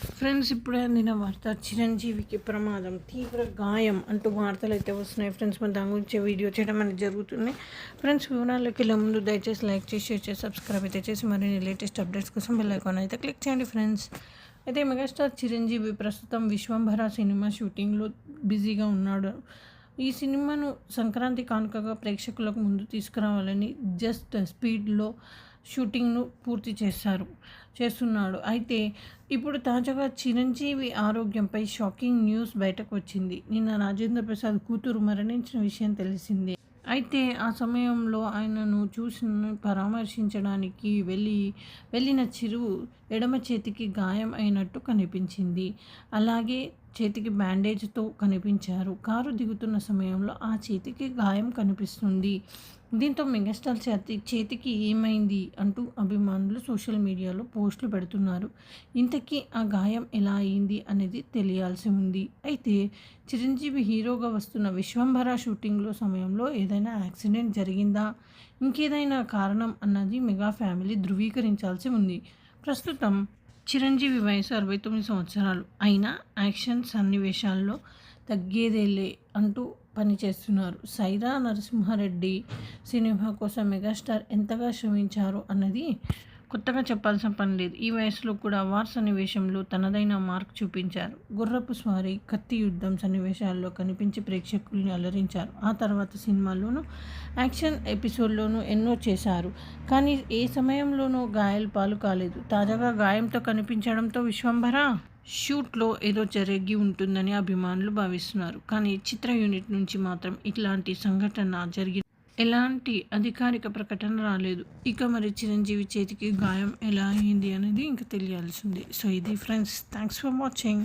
Friends ఇప్పుడే అందిన వార్త చిరంజీవికి ప్రమాదం తీవ్ర గాయం అంటూ వార్తలు అయితే వస్తున్నాయి. ఫ్రెండ్స్ మన దాని గురించి వీడియో చేయడం అనేది జరుగుతుంది. ఫ్రెండ్స్ వివరాల్లోకి వెళ్ళే ముందు దయచేసి లైక్ చేసి షేర్ చేసి సబ్స్క్రైబ్ అయితే చేసి మరిన్ని లేటెస్ట్ అప్డేట్స్ కోసం బెల్ ఐకాన్ అయితే క్లిక్ చేయండి ఫ్రెండ్స్ అయితే మెగాస్టార్ చిరంజీవి ప్రస్తుతం విశ్వంభర సినిమా షూటింగ్లో బిజీగా ఉన్నాడు. ఈ సినిమాను సంక్రాంతి కానుకగా ప్రేక్షకులకు ముందు తీసుకురావాలని జస్ట్ స్పీడ్లో షూటింగ్ను పూర్తి చేశారు చేస్తున్నాడు. అయితే ఇప్పుడు తాజాగా చిరంజీవి ఆరోగ్యంపై షాకింగ్ న్యూస్ బయటకు వచ్చింది నిన్న రాజేంద్ర ప్రసాద్ కూతురు మరణించిన విషయం తెలిసిందే. అయితే ఆ సమయంలో ఆయనను చూసి పరామర్శించడానికి వెళ్ళి వెళ్ళిన చిరు ఎడమ చేతికి గాయం అయినట్టు కనిపించింది. అలాగే చేతికి బ్యాండేజ్తో కనిపించారు. కారు దిగుతున్న సమయంలో ఆ చేతికి గాయం కనిపిస్తుంది. దీంతో మెగాస్టార్ చేతి చేతికి ఏమైంది అంటూ అభిమానులు సోషల్ మీడియాలో పోస్టులు పెడుతున్నారు. ఇంతకీ ఆ గాయం ఎలా అయింది అనేది తెలియాల్సి ఉంది. అయితే చిరంజీవి హీరోగా వస్తున్న విశ్వంభర షూటింగ్లో సమయంలో ఏదైనా యాక్సిడెంట్ జరిగిందా? ఇంకేదైనా కారణం అన్నది మెగా ఫ్యామిలీ ధృవీకరించాల్సి ఉంది. ప్రస్తుతం చిరంజీవి వయసు అరవై తొమ్మిది సంవత్సరాలు. అయినా యాక్షన్ సన్నివేశాల్లో తగ్గేదేలే అంటూ పనిచేస్తున్నారు సైరా నరసింహారెడ్డి సినిమా కోసం మెగాస్టార్ ఎంతగా శ్రమించారు అన్నది కొత్తగా చెప్పాల్సిన పని లేదు. ఈ వయసులో కూడా వార్ సన్నివేశంలో తనదైన మార్క్ చూపించారు. గుర్రపు స్వారీ కత్తి యుద్ధం సన్నివేశాల్లో కనిపించి ప్రేక్షకుల్ని అలరించారు. ఆ తర్వాత సినిమాల్లోనూ యాక్షన్ ఎపిసోడ్లోనూ ఎన్నో చేశారు. కానీ ఏ సమయంలోనూ గాయాలు పాలు కాలేదు. తాజాగా గాయంతో కనిపించడంతో విశ్వంభర షూట్లో ఏదో జరిగి ఉంటుందని అభిమానులు భావిస్తున్నారు. కానీ చిత్ర యూనిట్ నుంచి మాత్రం ఇట్లాంటి సంఘటన జరిగి ఎలాంటి అధికారిక ప్రకటన రాలేదు. ఇక మరి చిరంజీవి చేతికి గాయం ఎలా అయింది అనేది ఇంకా తెలియాల్సింది. సో ఇది ఫ్రెండ్స్ థ్యాంక్స్ ఫర్ వాచింగ్